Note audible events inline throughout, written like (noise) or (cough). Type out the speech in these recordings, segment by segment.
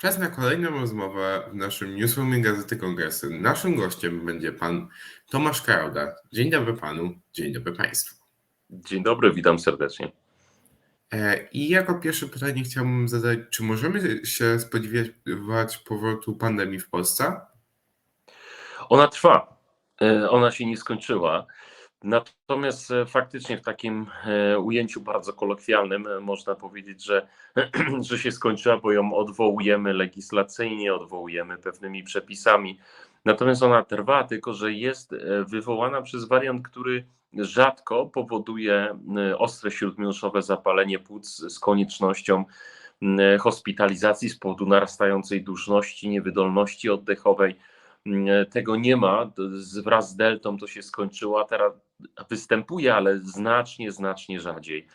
Czas na kolejną rozmowę w naszym Newsroomie Gazety Kongresy. Naszym gościem będzie pan Tomasz Karauda. Dzień dobry panu, dzień dobry państwu. Dzień dobry, witam serdecznie. E, I jako pierwsze pytanie chciałbym zadać, czy możemy się spodziewać powrotu pandemii w Polsce? Ona trwa, e, ona się nie skończyła. Natomiast e, faktycznie w takim ujęciu bardzo kolokwialnym można powiedzieć, że, (clears throat) że się skończyła, bo ją odwołujemy legislacyjnie, odwołujemy pewnymi przepisami. Natomiast ona trwa, tylko że jest wywołana przez wariant, który rzadko powoduje ostre śródminusowe zapalenie płuc z koniecznością hospitalizacji z powodu narastającej duszności, niewydolności oddechowej. Tego nie ma. Wraz z deltą to się skończyło, a teraz występuje, ale znacznie, znacznie rzadziej.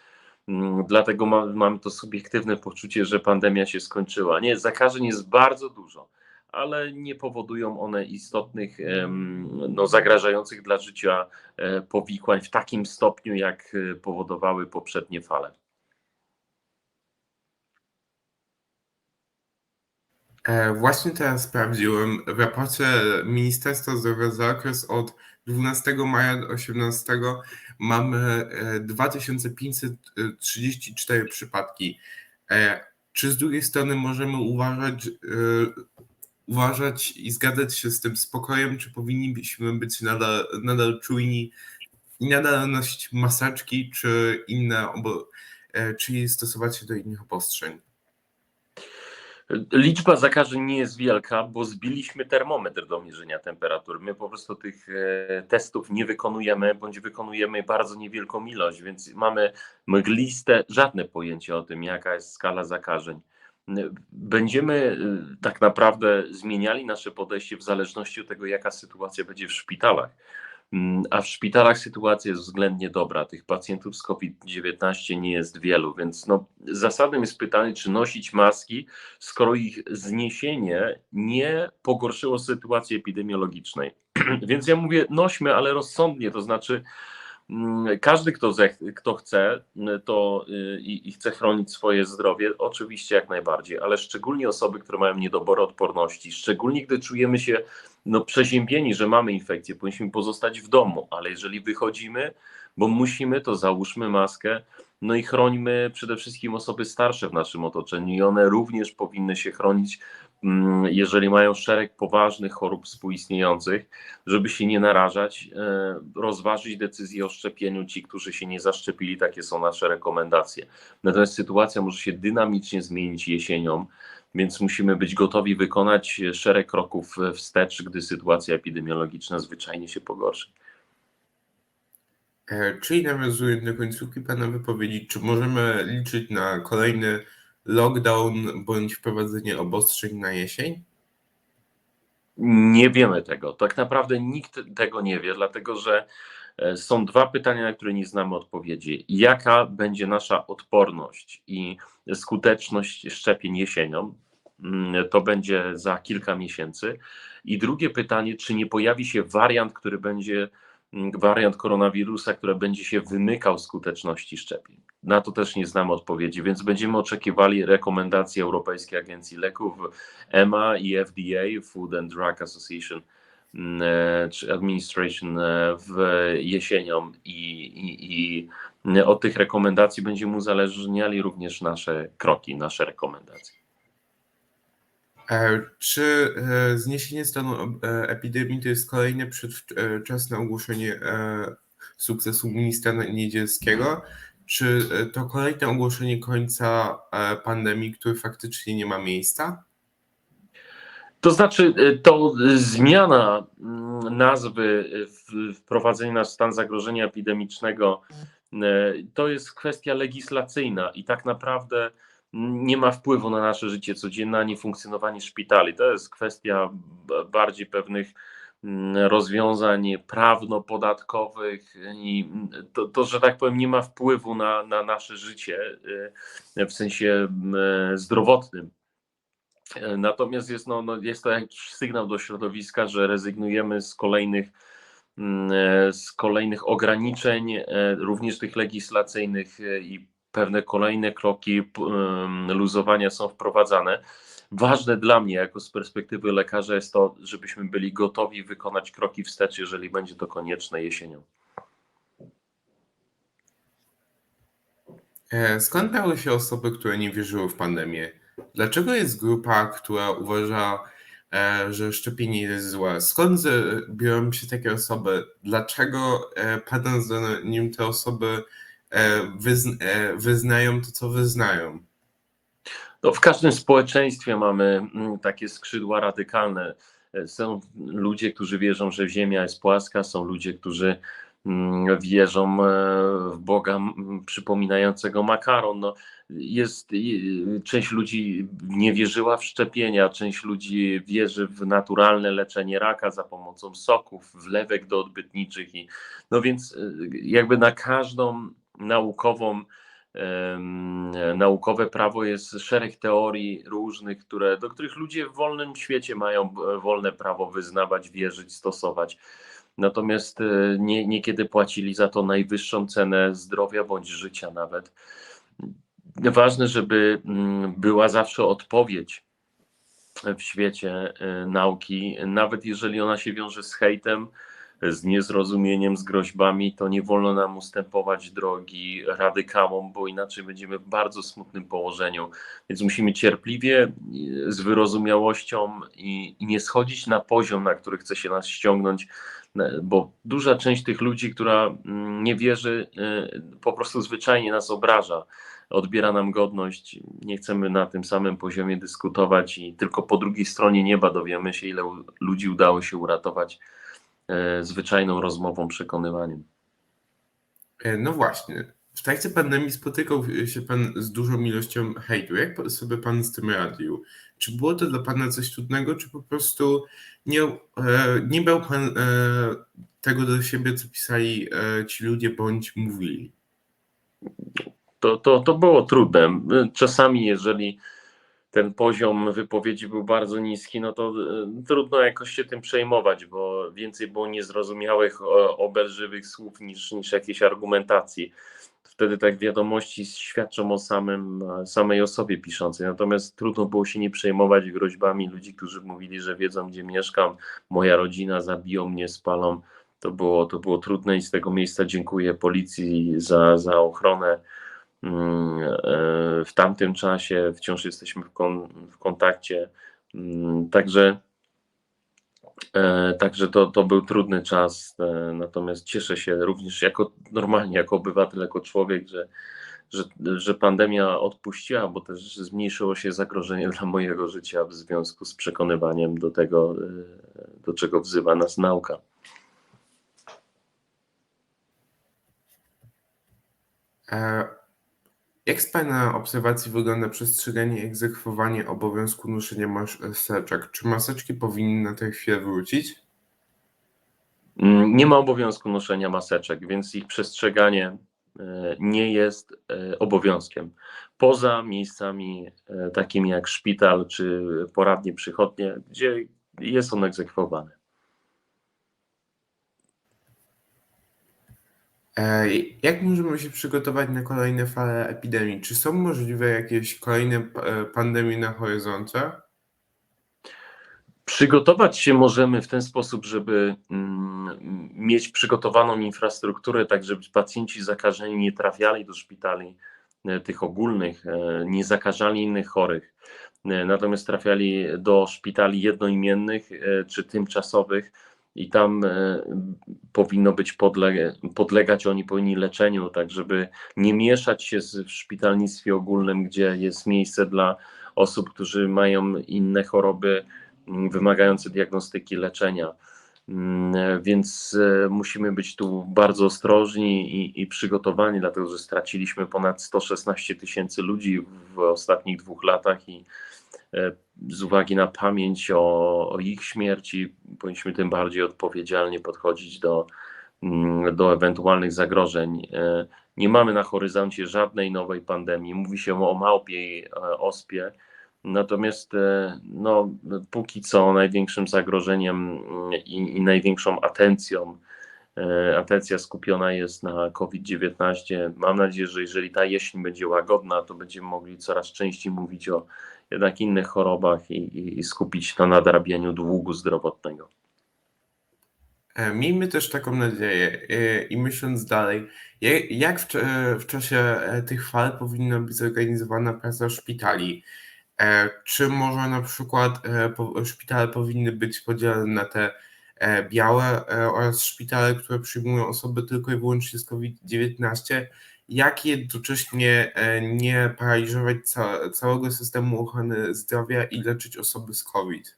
Dlatego mam, mam to subiektywne poczucie, że pandemia się skończyła. Nie, zakażeń jest bardzo dużo ale nie powodują one istotnych, no, zagrażających dla życia e, powikłań w takim stopniu, jak e, powodowały poprzednie fale. Właśnie teraz sprawdziłem. W raporcie Ministerstwa Zdrowia za okres od 12 maja do 18 mamy 2534 przypadki. Czy z drugiej strony możemy uważać, uważać i zgadzać się z tym spokojem, czy powinniśmy być nadal, nadal czujni i nadal nosić maseczki, czy inne, e, czy stosować się do innych obostrzeń? Liczba zakażeń nie jest wielka, bo zbiliśmy termometr do mierzenia temperatury. My po prostu tych e, testów nie wykonujemy, bądź wykonujemy bardzo niewielką ilość, więc mamy mgliste, żadne pojęcie o tym, jaka jest skala zakażeń będziemy y, tak naprawdę zmieniali nasze podejście w zależności od tego, jaka sytuacja będzie w szpitalach. Mm, a w szpitalach sytuacja jest względnie dobra. Tych pacjentów z COVID-19 nie jest wielu, więc no, zasadnym jest pytanie, czy nosić maski, skoro ich zniesienie nie pogorszyło sytuacji epidemiologicznej. (clears throat) więc ja mówię, nośmy, ale rozsądnie, to znaczy każdy, kto, kto chce mm, to y, i, i, chce chronić swoje zdrowie, oczywiście jak najbardziej, ale szczególnie osoby, które mają niedobory odporności, szczególnie gdy czujemy się no, przeziębieni, że mamy infekcję, powinniśmy pozostać w domu, ale jeżeli wychodzimy, bo musimy, to załóżmy maskę, no i chrońmy przede wszystkim osoby starsze w naszym otoczeniu i one również powinny się chronić Mm, jeżeli mają szereg poważnych chorób współistniejących, żeby się nie narażać, e, rozważyć decyzję o szczepieniu ci, którzy się nie zaszczepili, takie są nasze rekomendacje. Natomiast sytuacja może się dynamicznie zmienić jesienią, więc musimy być gotowi wykonać szereg kroków wstecz, gdy sytuacja epidemiologiczna zwyczajnie się pogorszy. E, czyli nawiązując do końcówki Pana wypowiedzi, czy możemy liczyć na kolejny lockdown bądź wprowadzenie obostrzeń na jesień? Nie wiemy tego. Tak naprawdę nikt tego nie wie, dlatego że e, są dwa pytania, na które nie znamy odpowiedzi. Jaka będzie nasza odporność i skuteczność szczepień jesienią? Mm, to będzie za kilka miesięcy. I drugie pytanie, czy nie pojawi się wariant, który będzie wariant koronawirusa, który będzie się wymykał skuteczności szczepień. Na to też nie znamy odpowiedzi, więc będziemy oczekiwali rekomendacji Europejskiej Agencji Leków, EMA i FDA, Food and Drug Association mm, e, czy Administration e, w jesienią i, i, i od tych rekomendacji będziemy uzależniali również nasze kroki, nasze rekomendacje. E, czy zniesienie stanu epidemii to jest kolejny przedwczesne ogłoszenie sukcesu ministra Niedzielskiego? Czy to kolejne ogłoszenie końca pandemii, który faktycznie nie ma miejsca? To znaczy, to zmiana mm, nazwy, wprowadzenie na stan zagrożenia epidemicznego, to jest kwestia legislacyjna i tak naprawdę nie ma wpływu na nasze życie codzienne ani funkcjonowanie szpitali. To jest kwestia bardziej pewnych rozwiązań prawno-podatkowych i to, to, że tak powiem, nie ma wpływu na, na nasze życie y, w sensie mm, zdrowotnym. Natomiast jest, no, no, jest to jakiś sygnał do środowiska, że rezygnujemy z kolejnych, mm, z kolejnych ograniczeń, e, również tych legislacyjnych i pewne kolejne kroki luzowania są wprowadzane. Ważne dla mnie, jako z perspektywy lekarza, jest to, żebyśmy byli gotowi wykonać kroki wstecz, jeżeli będzie to konieczne jesienią. E, Skąd brały się osoby, które nie wierzyły w pandemię? Dlaczego jest grupa, która uważa, e, że szczepienie jest złe? Skąd biorą się takie osoby? Dlaczego e, Pana zdaniem te osoby wyzn- wyznają to, co wyznają? No, w każdym społeczeństwie mamy mm, takie skrzydła radykalne. E, Są ludzie, którzy wierzą, że Ziemia jest płaska, są ludzie, którzy mm, wierzą e, w Boga przypominającego makaron. No, jest, część ludzi nie wierzyła w szczepienia, część ludzi wierzy w naturalne leczenie raka za pomocą soków, wlewek do odbytniczych. I, no więc e, jakby na każdą naukową naukowe prawo jest szereg teorii różnych, które, do których ludzie w wolnym świecie mają e, wolne prawo wyznawać, wierzyć, stosować. Natomiast e, nie, niekiedy płacili za to najwyższą cenę zdrowia bądź życia nawet. Ważne, żeby mm, była zawsze odpowiedź w świecie e, nauki, nawet jeżeli ona się wiąże z hejtem, z niezrozumieniem, z groźbami, to nie wolno nam ustępować drogi radykałom, bo inaczej będziemy w bardzo smutnym położeniu. Więc musimy cierpliwie, z wyrozumiałością i, i nie schodzić na poziom, na który chce się nas ściągnąć, bo duża część tych ludzi, która mm, nie wierzy, y, po prostu zwyczajnie nas obraża odbiera nam godność. Nie chcemy na tym samym poziomie dyskutować i tylko po drugiej stronie nieba dowiemy się, ile ludzi udało się uratować zwyczajną rozmową, przekonywaniem. E, No właśnie. W trakcie pandemii spotykał się Pan z dużą ilością hejtu. Jak sobie Pan z tym radził? Czy było to dla Pana coś trudnego, czy po prostu nie, e, nie brał Pan e, tego do siebie, co pisali e, ci ludzie bądź mówili? To, to, to było trudne. Czasami, jeżeli ten poziom wypowiedzi był bardzo niski, no to e, trudno jakoś się tym przejmować, bo więcej było niezrozumiałych, obelżywych słów niż, niż jakiejś argumentacji. Wtedy tak wiadomości świadczą o samym, samej osobie piszącej. Natomiast trudno było się nie przejmować groźbami ludzi, którzy mówili, że wiedzą, gdzie mieszkam, moja rodzina, zabiją mnie, spalą. To było, to było trudne i z tego miejsca dziękuję policji za, za ochronę. Mm, e, W tamtym czasie wciąż jesteśmy w, kon, w kontakcie. Mm, Także, e, także to, to był trudny czas. e, Natomiast cieszę się również jako normalnie, jako obywatel, jako człowiek, że, że, że pandemia odpuściła, bo też zmniejszyło się zagrożenie dla mojego życia w związku z przekonywaniem do tego, do czego wzywa nas nauka. Jak z Pana obserwacji wygląda przestrzeganie i egzekwowanie obowiązku noszenia maseczek? Czy maseczki powinny na tę chwilę wrócić? Mm, Nie ma obowiązku noszenia maseczek, więc ich przestrzeganie e, nie jest e, obowiązkiem. Poza miejscami e, takimi jak szpital czy poradnie przychodnie, gdzie jest on egzekwowany. E, Jak możemy się przygotować na kolejne fale epidemii? Czy są możliwe jakieś kolejne e, pandemie na horyzoncie? Przygotować się możemy w ten sposób, żeby mm, mieć przygotowaną infrastrukturę, tak żeby pacjenci zakażeni nie trafiali do szpitali e, tych ogólnych, nie zakażali innych chorych, natomiast trafiali do szpitali jednoimiennych czy tymczasowych i tam e, powinno być podle, podlegać, oni powinni leczeniu, tak żeby nie mieszać się z, w szpitalnictwie ogólnym, gdzie jest miejsce dla osób, którzy mają inne choroby, m, wymagające diagnostyki leczenia. Mm, Więc e, musimy być tu bardzo ostrożni i, i przygotowani, dlatego że straciliśmy ponad 116 tysięcy ludzi w ostatnich dwóch latach i e, z uwagi na pamięć o, o ich śmierci powinniśmy tym bardziej odpowiedzialnie podchodzić do, mm, do ewentualnych zagrożeń. E, Nie mamy na horyzoncie żadnej nowej pandemii. Mówi się o małpiej e, ospie. Natomiast e, no, póki co największym zagrożeniem mm, i, i największą atencją e, atencja skupiona jest na COVID-19. Mam nadzieję, że jeżeli ta jesień będzie łagodna, to będziemy mogli coraz częściej mówić o jednak innych chorobach i, i, i skupić się na nadrabianiu długu zdrowotnego. E, Miejmy też taką nadzieję e, i myśląc dalej, jak w, w czasie e, tych fal powinna być zorganizowana praca szpitali? E, Czy może na przykład e, szpitale powinny być podzielone na te e, białe e, oraz szpitale, które przyjmują osoby tylko i wyłącznie z COVID-19? Jak jednocześnie e, nie paraliżować ca- całego systemu ochrony zdrowia i leczyć osoby z COVID?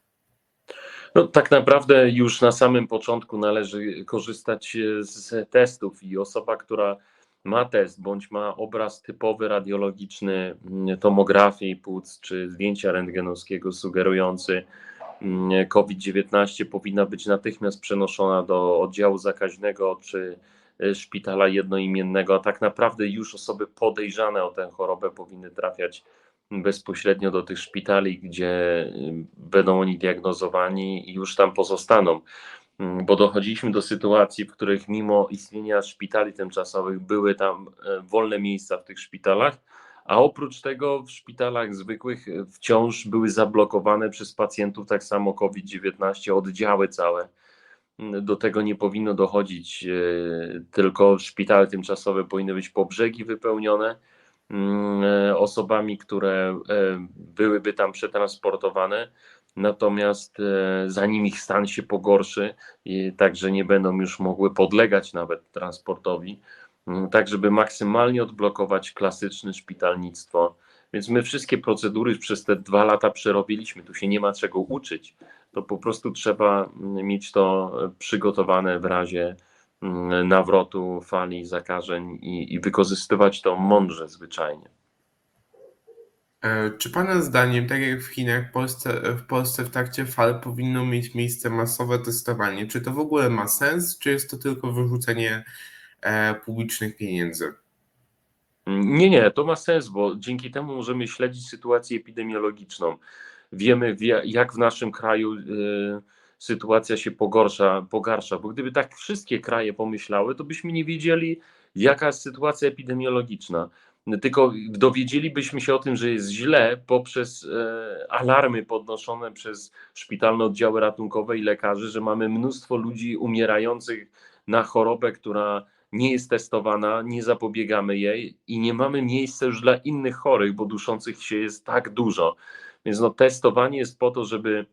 No, tak naprawdę już na samym początku należy korzystać e, z testów i osoba, która ma test bądź ma obraz typowy radiologiczny mm, tomografii płuc czy zdjęcia rentgenowskiego sugerujący COVID-19 powinna być natychmiast przenoszona do oddziału zakaźnego czy e, szpitala jednoimiennego, a tak naprawdę już osoby podejrzane o tę chorobę powinny trafiać bezpośrednio do tych szpitali, gdzie y, będą oni diagnozowani i już tam pozostaną. Mm, Bo dochodziliśmy do sytuacji, w których mimo istnienia szpitali tymczasowych były tam e, wolne miejsca w tych szpitalach, a oprócz tego w szpitalach zwykłych e, wciąż były zablokowane przez pacjentów tak samo COVID-19 oddziały całe. Mm, Do tego nie powinno dochodzić, e, tylko szpitale tymczasowe powinny być po brzegi wypełnione mm, e, osobami, które byłyby tam przetransportowane. Natomiast zanim ich stan się pogorszy, także nie będą już mogły podlegać nawet transportowi, tak żeby maksymalnie odblokować klasyczne szpitalnictwo. Więc my wszystkie procedury przez te dwa lata przerobiliśmy. Tu się nie ma czego uczyć. To po prostu trzeba mm, mieć to e, przygotowane w razie mm, nawrotu fali zakażeń i, i wykorzystywać to mądrze zwyczajnie. E, Czy Pana zdaniem, tak jak w Chinach, w Polsce, w Polsce w trakcie fal powinno mieć miejsce masowe testowanie? Czy to w ogóle ma sens, czy jest to tylko wyrzucenie e, publicznych pieniędzy? Nie, nie, to ma sens, bo dzięki temu możemy śledzić sytuację epidemiologiczną. Wiemy, wie- jak w naszym kraju y, sytuacja się pogorsza, pogarsza, bo gdyby tak wszystkie kraje pomyślały, to byśmy nie wiedzieli, jaka jest sytuacja epidemiologiczna. Tylko dowiedzielibyśmy się o tym, że jest źle poprzez e, alarmy podnoszone przez szpitalne oddziały ratunkowe i lekarzy, że mamy mnóstwo ludzi umierających na chorobę, która nie jest testowana, nie zapobiegamy jej i nie mamy miejsca już dla innych chorych, bo duszących się jest tak dużo. Więc no, testowanie jest po to, żeby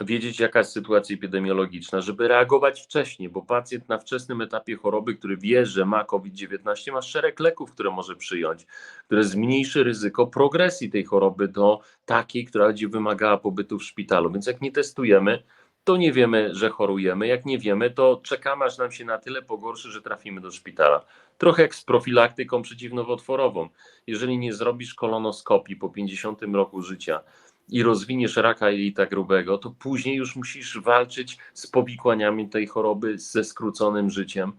wiedzieć, jaka jest sytuacja epidemiologiczna, żeby reagować wcześniej, bo pacjent na wczesnym etapie choroby, który wie, że ma COVID-19, ma szereg leków, które może przyjąć, które zmniejszy ryzyko progresji tej choroby do takiej, która będzie wymagała pobytu w szpitalu. Więc jak nie testujemy, to nie wiemy, że chorujemy. Jak nie wiemy, to czekamy, aż nam się na tyle pogorszy, że trafimy do szpitala. Trochę jak z profilaktyką przeciwnowotworową. Jeżeli nie zrobisz kolonoskopii po 50 roku życia i rozwiniesz raka jelita grubego, to później już musisz walczyć z powikłaniami tej choroby ze skróconym życiem.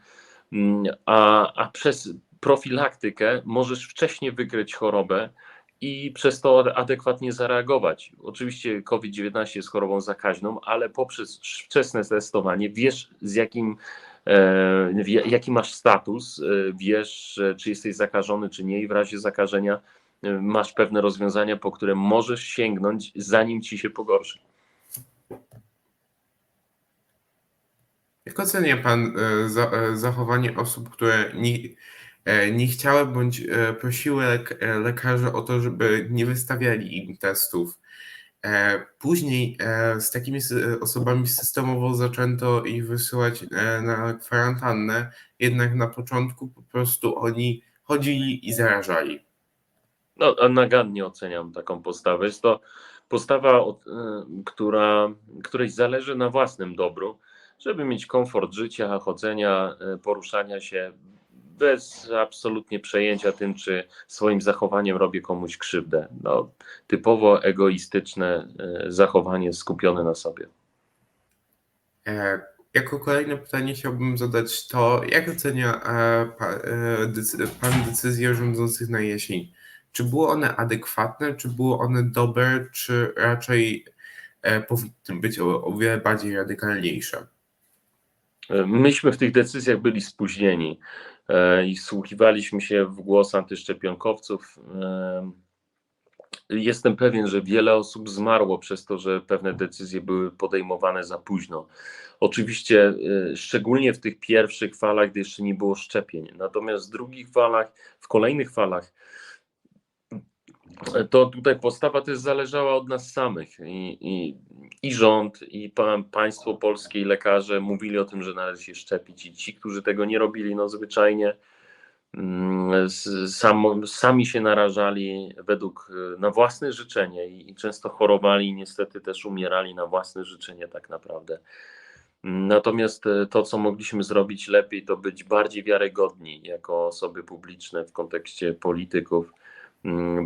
Mm, A, a przez profilaktykę możesz wcześniej wykryć chorobę i przez to adekwatnie zareagować. Oczywiście COVID-19 jest chorobą zakaźną, ale poprzez wczesne testowanie wiesz, z jakim, e, jaki masz status, e, wiesz, czy jesteś zakażony, czy nie, i w razie zakażenia e, masz pewne rozwiązania, po które możesz sięgnąć, zanim ci się pogorszy. Jak ocenia Pan za, zachowanie osób, które nie, nie chciały bądź e, prosiły e, lekarzy o to, żeby nie wystawiali im testów? E, Później e, z takimi osobami systemowo zaczęto ich wysyłać e, na kwarantannę, jednak na początku po prostu oni chodzili i zarażali. No, nagannie oceniam taką postawę. Jest to postawa, która, której zależy na własnym dobru, żeby mieć komfort życia, chodzenia, poruszania się bez absolutnie przejęcia tym, czy swoim zachowaniem robię komuś krzywdę. No, typowo egoistyczne y, zachowanie skupione na sobie. E, Jako kolejne pytanie chciałbym zadać to, jak ocenia e, e, Pan decyzje rządzących na jesień? Czy były one adekwatne, czy były one dobre, czy raczej e, powinny być o, wiele bardziej radykalniejsze? Myśmy w tych decyzjach byli spóźnieni e, i wsłuchiwaliśmy się w głos antyszczepionkowców. E, Jestem pewien, że wiele osób zmarło przez to, że pewne decyzje były podejmowane za późno. Oczywiście, e, szczególnie w tych pierwszych falach, gdy jeszcze nie było szczepień. Natomiast w drugich falach, w kolejnych falach, to tutaj postawa też zależała od nas samych i, i, i rząd, i pa, państwo polskie, i lekarze mówili o tym, że należy się szczepić i ci, którzy tego nie robili, no zwyczajnie mm, sam, sami się narażali według, na własne życzenie i, i często chorowali i niestety też umierali na własne życzenie tak naprawdę. Natomiast e, to, co mogliśmy zrobić lepiej, to być bardziej wiarygodni jako osoby publiczne w kontekście polityków,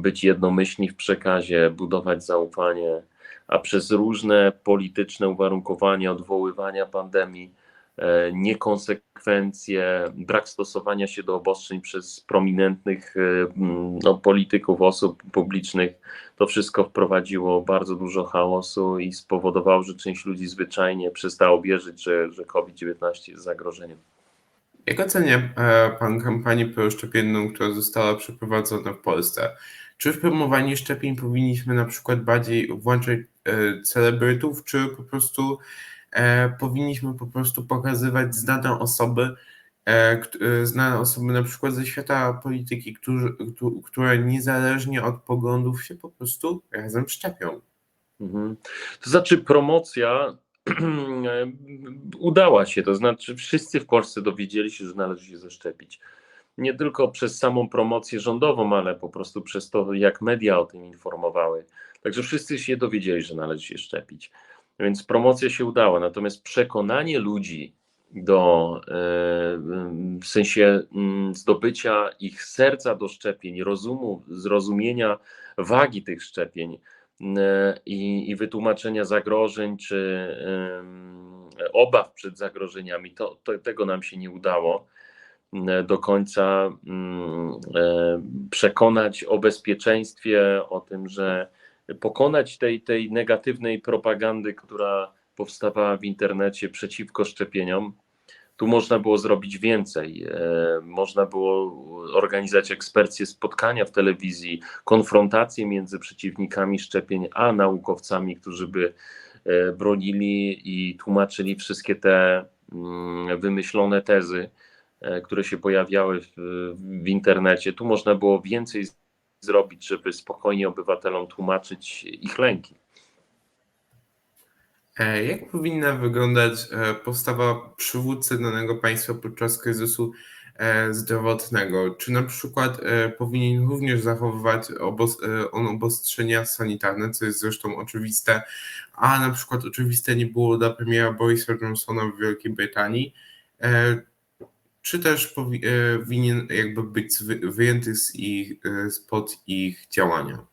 być jednomyślni w przekazie, budować zaufanie, a przez różne polityczne uwarunkowania odwoływania pandemii, e, niekonsekwencje, brak stosowania się do obostrzeń przez prominentnych e, mm, no, polityków, osób publicznych, to wszystko wprowadziło bardzo dużo chaosu i spowodowało, że część ludzi zwyczajnie przestało wierzyć, że, że COVID-19 jest zagrożeniem. Jak ocenia e, Pan kampanię proszczepienną, która została przeprowadzona w Polsce? Czy w promowaniu szczepień powinniśmy na przykład bardziej włączać e, celebrytów, czy po prostu e, powinniśmy po prostu pokazywać znane osoby, znane osoby na przykład ze świata polityki, które niezależnie od poglądów się po prostu razem szczepią? Mhm. To znaczy, promocja (clears throat) udała się, to znaczy, wszyscy w Polsce dowiedzieli się, że należy się zaszczepić. Nie tylko przez samą promocję rządową, ale po prostu przez to, jak media o tym informowały. Także wszyscy się dowiedzieli, że należy się szczepić. Więc promocja się udała. Natomiast przekonanie ludzi do, e, w sensie mm, zdobycia ich serca do szczepień, rozumu, zrozumienia wagi tych szczepień, i, i wytłumaczenia zagrożeń czy obaw przed zagrożeniami, to, to tego nam się nie udało e, do końca mm, e, przekonać o bezpieczeństwie, o tym, że pokonać tej, tej negatywnej propagandy, która powstawała w internecie przeciwko szczepieniom. Tu można było zrobić więcej. E, Można było organizować eksperckie spotkania w telewizji, konfrontacje między przeciwnikami szczepień a naukowcami, którzy by e, bronili i tłumaczyli wszystkie te mm, wymyślone tezy, e, które się pojawiały w, w internecie. Tu można było więcej zrobić, żeby spokojnie obywatelom tłumaczyć ich lęki. E, Jak powinna wyglądać e, postawa przywódcy danego państwa podczas kryzysu e, zdrowotnego? Czy na przykład powinien również zachowywać on obostrzenia sanitarne, co jest zresztą oczywiste, a na przykład oczywiste nie było dla premiera Borisa Johnsona w Wielkiej Brytanii? Czy też powi- e, winien jakby być wyjęty z ich, spod ich działania?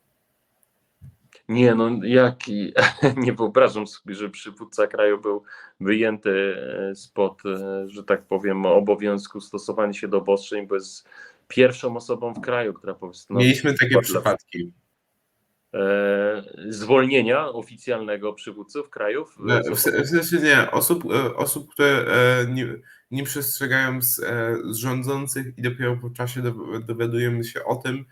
Nie, no jaki, (laughs) nie wyobrażam sobie, że przywódca kraju był wyjęty e, spod, e, że tak powiem, obowiązku stosowania się do obostrzeń, bo jest pierwszą osobą w kraju, która postanowiła Mieliśmy takie przypadki. e, zwolnienia oficjalnego przywódców krajów. No, W w sensie nie, osób, osób które nie, nie przestrzegają z, z rządzących i dopiero po czasie dow- dowiadujemy się o tym,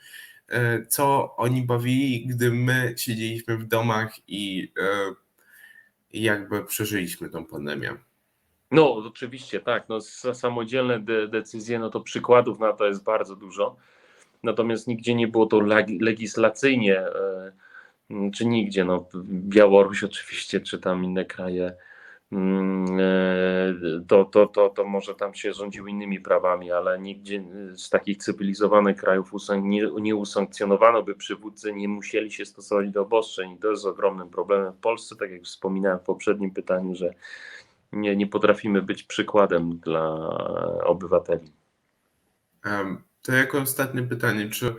co oni bawili, gdy my siedzieliśmy w domach i e, jakby przeżyliśmy tą pandemię. No, oczywiście, tak. No, sa- samodzielne de decyzje, no to przykładów na to jest bardzo dużo. Natomiast nigdzie nie było to leg- legislacyjnie, e, czy nigdzie. No, Białoruś oczywiście, czy tam inne kraje, e, to, to, to, to może tam się rządziły innymi prawami, ale nigdzie e, z takich cywilizowanych krajów nie, nie usankcjonowano, by przywódcy nie musieli się stosować do obostrzeń. I to jest ogromnym problemem w Polsce, tak jak wspominałem w poprzednim pytaniu, że nie, nie potrafimy być przykładem dla obywateli. To jako ostatnie pytanie, czy, e,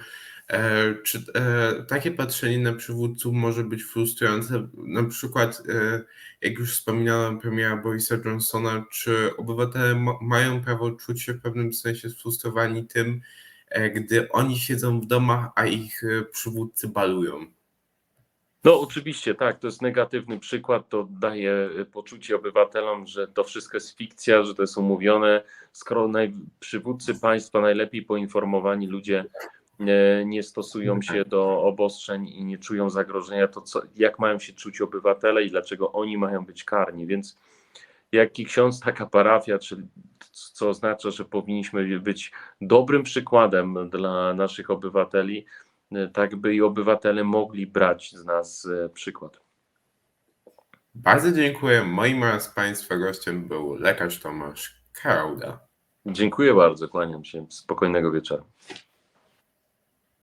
czy e, takie patrzenie na przywódców może być frustrujące? Na przykład, e, jak już wspominałem, premiera Borisa Johnsona, czy obywatele ma, mają prawo czuć się w pewnym sensie sfrustrowani tym, e, gdy oni siedzą w domach, a ich e, przywódcy balują? No oczywiście, tak, to jest negatywny przykład, to daje poczucie obywatelom, że to wszystko jest fikcja, że to jest umówione, skoro naj, przywódcy państwa, najlepiej poinformowani ludzie e, nie stosują się do obostrzeń i nie czują zagrożenia, to co, jak mają się czuć obywatele i dlaczego oni mają być karni, więc jaki ksiądz, taka parafia, czyli co oznacza, że powinniśmy być dobrym przykładem dla naszych obywateli, e, tak by i obywatele mogli brać z nas e, przykład. Bardzo dziękuję. Moim oraz Państwa gościem był lekarz Tomasz Karauda. Dziękuję bardzo, kłaniam się. Spokojnego wieczoru.